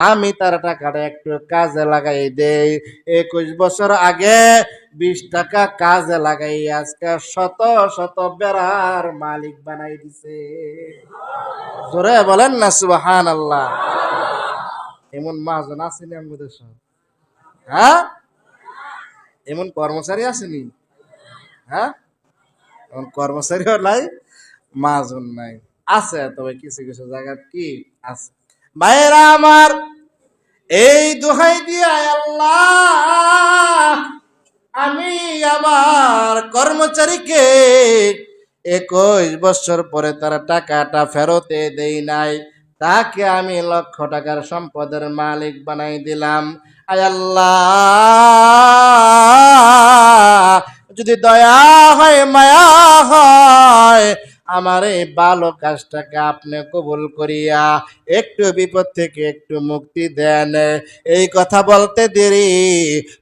আমি তার টাকাটা একটু কাজে লাগাই দেই। একুশ বছর আগে বিশ টাকা কাজে লাগাই, আজকে শত শত বেড়ার মালিক বানাই দিছে। জোরে বলেন না সুবাহান আল্লাহ এমন মাজন আসেনি আমাদের সব? হ্যাঁ? এমন কর্মচারী আসেনি হ্যাঁ? এমন কর্মচারীও নাই মাজন নাই। আছে, তবে কিছু কিছু জায়গা কি আছে? মায়েরা আমার এই দোহাই দিয়ে আল্লাহ, আমি আমার কর্মচারীকে একুশ বছর পরে তার টাকাটা ফেরতে দেই নাই। তাকে আমি লক্ষ টাকার সম্পদের মালিক বানাই দিলাম। আল্লাহ, যদি দয়া হয়, মায়া হয় আমার এই ভালো কাজটাকে আপনি কবুল করিয়া একটু বিপদ থেকে একটু মুক্তি দেন। এই কথা বলতে দেরি।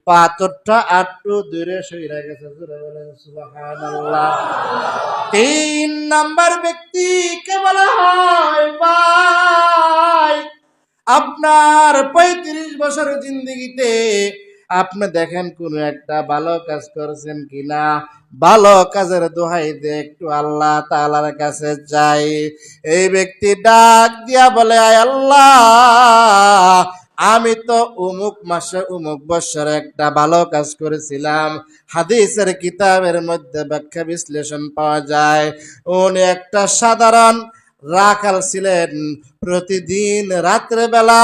পাথরটা আটটু দূরে সইরা গেছে তিন নাম্বার ব্যক্তি কে বলা হয় ভাই? আপনার পঁয়ত্রিশ বছর জিন্দগিতে আপনি দেখেন কোন একটা ভালো কাজ করছেন কিনা? ভালো কাজের দোহাই দিয়ে একটু আল্লাহ তালার কাছে যাই। এই ব্যক্তি ডাক দিয়া বলে, আয় আল্লাহ, আমি তো উমুক মাসে, উমুক বছরে একটা ভালো কাজ করেছিলাম। হাদিসের কিতাবের মধ্যে ব্যাখ্যা বিশ্লেষণ পাওয়া যায়। উনি একটা সাধারণ রাখাল ছিলেন। প্রতিদিন রাত্রেবেলা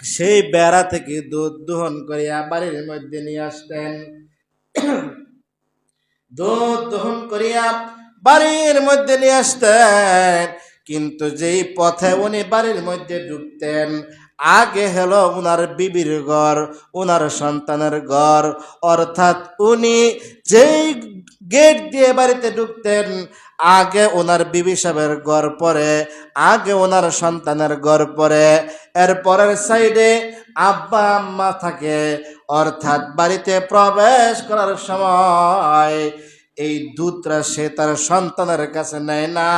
সেই বেড়া থেকে দুধ দোহন করিয়া বাড়ির মধ্যে নিয়ে আসতেন। দুধ দোহন করিয়া বাড়ির মধ্যে নিয়ে আসতেন। কিন্তু যেই পথে উনি বাড়ির মধ্যে ঢুকতেন, আগে হলো উনার বিবির ঘর, উনার সন্তানের ঘর। অর্থাৎ উনি যেই গেট দিয়ে বাড়িতে ঢুকতেন আগে ওনার বিবি সাহেবের ঘর পরে আগে ওনার সন্তানের ঘর পরে এর পরের সাইডে আব্বা আম্মা থাকে। অর্থাৎ বাড়িতে প্রবেশ করার সময় এই দুধটা সে তার সন্তানের কাছে নেয় না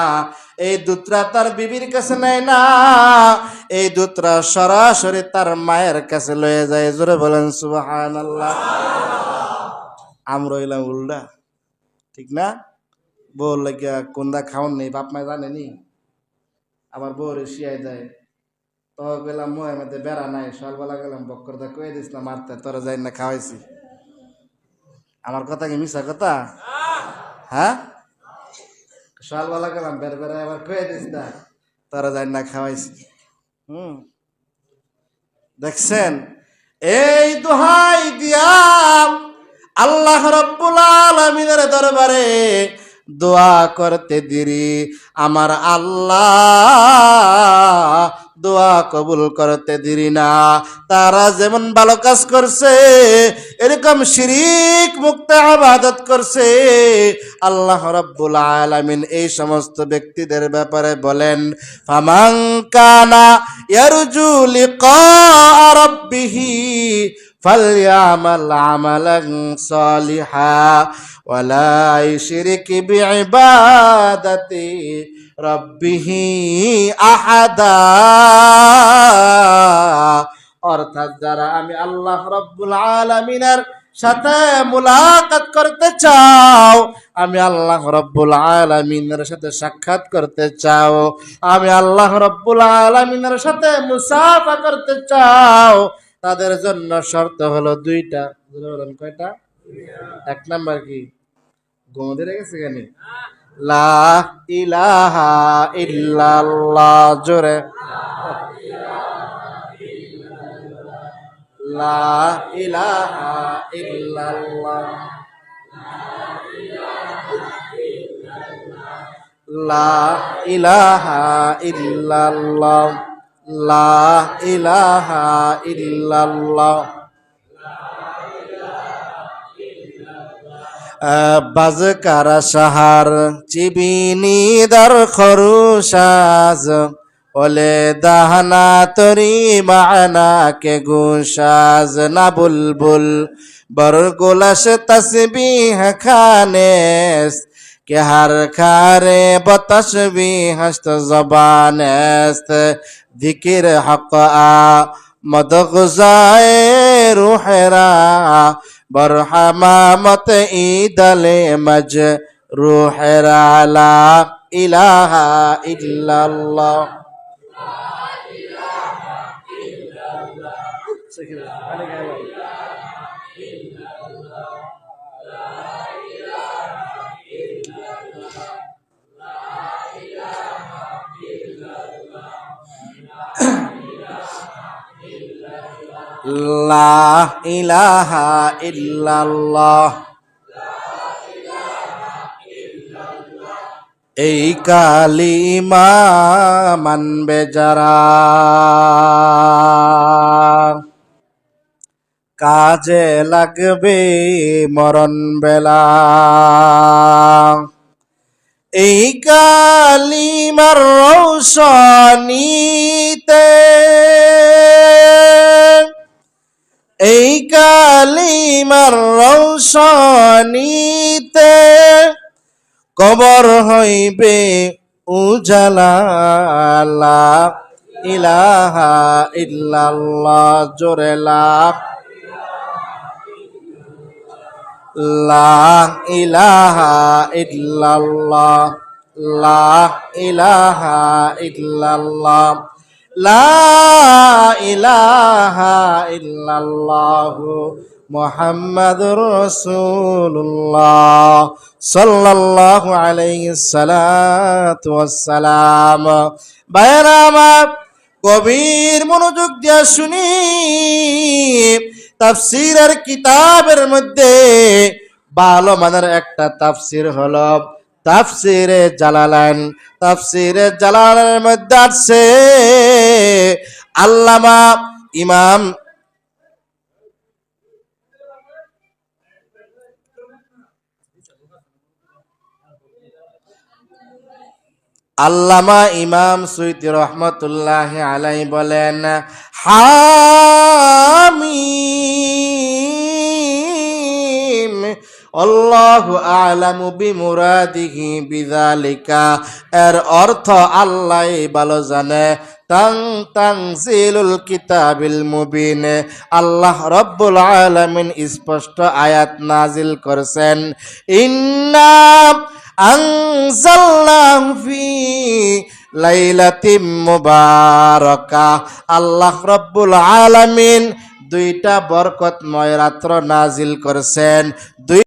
এই দুধটা তার বিবির কাছে নেয় না এই দুধটা সরাসরি তার মায়ের কাছে লয়ে যায়। জোরে বলেন আল্লাহ আমরা হইলাম উল্টা ঠিক না? বউ লাগিয়া কোনদা খাওয়ান নেই, বাপ মা জানেনি আবার বউ শিয়াই দেয়। তো গেলাম মই মধ্যে বেড়া নাই, সকালবেলা গেলাম, বক্কর দা কয়ে দিস না মারতে তোরা যাই না, খাওয়াইছি। আমার কথা কি মিশা কথা? হ্যাঁ? সকালবেলা গেলাম বের বেড়া আবার কয়ে দিস না, তোরা যাই না, খাওয়াইছি। হুম। দেখছেন? এই দোহাই দিয়া আল্লাহ রব্বুল আলমিনের দরবারে দোয়া করতে দিরি। আমার আল্লাহ দোয়া কবুল করতে দিরি না। তারা যেমন ভালো কাজ করছে, এরকম শিরিক মুক্ত আবাদত করছে। আল্লাহ রব্বুল আলামিন এই সমস্ত ব্যক্তিদের ব্যাপারে বলেন ফামাং কানা ইয়ারজু লিকা রাব্বিহি فليعمل عملا صالحا ولا يشرك بعبادة ربه أحدا অর্থাৎ যারা আমি আল্লাহ রব্বুল আলমিনের সাথে মুলাকাত করতে চাও আমি আল্লাহ রব্বুল আলমিনের সাথে সাক্ষাৎ করতে চাও আমি আল্লাহ রব্বুল আলমিনের সাথে মুসাফা করতে চাও তাদের জন্য শর্ত হলো দুইটা। বলেন, কয়টা? এক নাম্বার কি? গোমদে রেখেছে কেন? লা ইলাহা ইল্লাল্লাহ, জোরে। লা ইলাহা ইল্লাল্লাহ। লা ইলাহা ইল্লাল্লাহ। লা ইলাহা ইল্লাল্লাহ। বাজ কারা সাহার চিবিনি দর খরুসাজ ওলে দাহনা তরি মানা কে গুসাজ। না বুলবুল বর গোলাস তসবি খানেস। کہ ہر کارے بتشوی ہشت زبان است، ذکر حق آ مدغزائے روح را برحمامت ایدل مج روح را، لا الہ الا اللہ۔ লা ইলাহা ইল্লাল্লাহ। এই কালিমা মানবে যারা। কাজে লাগবে মরণ বেলা। এই কালিমার রৌশনীতে এই কালিমার রৌশনীতে কবর হইবে উজালা ইলাহা ইল্লাল্লাহ, জোরে লা ইলাহা ইল্লাল্লাহ, লা ইলাহা ইল্লাল্লাহ। গভীর মনোযোগ দিয়া শুনি, তাফসিরের কিতাবের মধ্যে ভালো মানের একটা তাফসির হলো তাফসিরে জালালান। তাফসিরে জালালানের মধ্যে আছে আল্লামা ইমাম আল্লামা ইমাম সুইতি রহমতুল্লাহ আলাই বলেন, হামিম, আল্লাহ আলামু বিমুরাদিহি বিযালিকা। এর অর্থ আল্লাহ ভালো জানে। তাং তাংজিলুল কিতাবিল মুবিন। আল্লাহ রব্বুল আলামিন স্পষ্ট আয়াত নাজিল করেছেন। ইন্না আনজালনাহু ফি লাইলাতিম মুবারাকা। আল্লাহ রব্বুল আলামিন দুইটা বরকতময় রাত্র নাজিল করেছেন। দুই